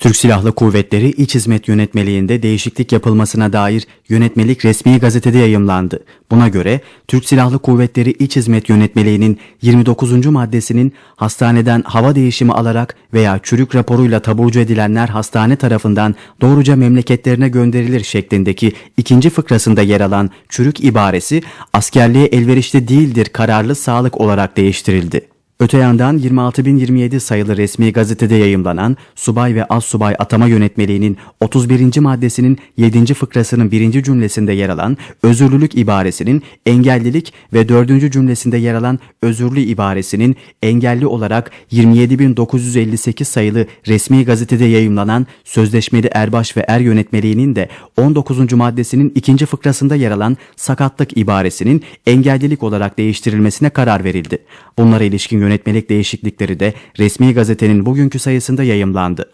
Türk Silahlı Kuvvetleri İç Hizmet Yönetmeliğinde değişiklik yapılmasına dair yönetmelik resmi gazetede yayımlandı. Buna göre Türk Silahlı Kuvvetleri İç Hizmet Yönetmeliğinin 29. maddesinin hastaneden hava değişimi alarak veya çürük raporuyla taburcu edilenler hastane tarafından doğruca memleketlerine gönderilir şeklindeki ikinci fıkrasında yer alan çürük ibaresi askerliğe elverişli değildir kararlı sağlık olarak değiştirildi. Öte yandan 26.027 sayılı resmi gazetede yayımlanan Subay ve Assubay Atama Yönetmeliğinin 31. maddesinin 7. fıkrasının 1. cümlesinde yer alan özürlülük ibaresinin engellilik ve 4. cümlesinde yer alan özürlü ibaresinin engelli olarak 27.958 sayılı resmi gazetede yayımlanan Sözleşmeli Erbaş ve Er Yönetmeliğinin de 19. maddesinin 2. fıkrasında yer alan sakatlık ibaresinin engellilik olarak değiştirilmesine karar verildi. Bunlara ilişkin yönetmelik değişiklikleri de resmi gazetenin bugünkü sayısında yayımlandı.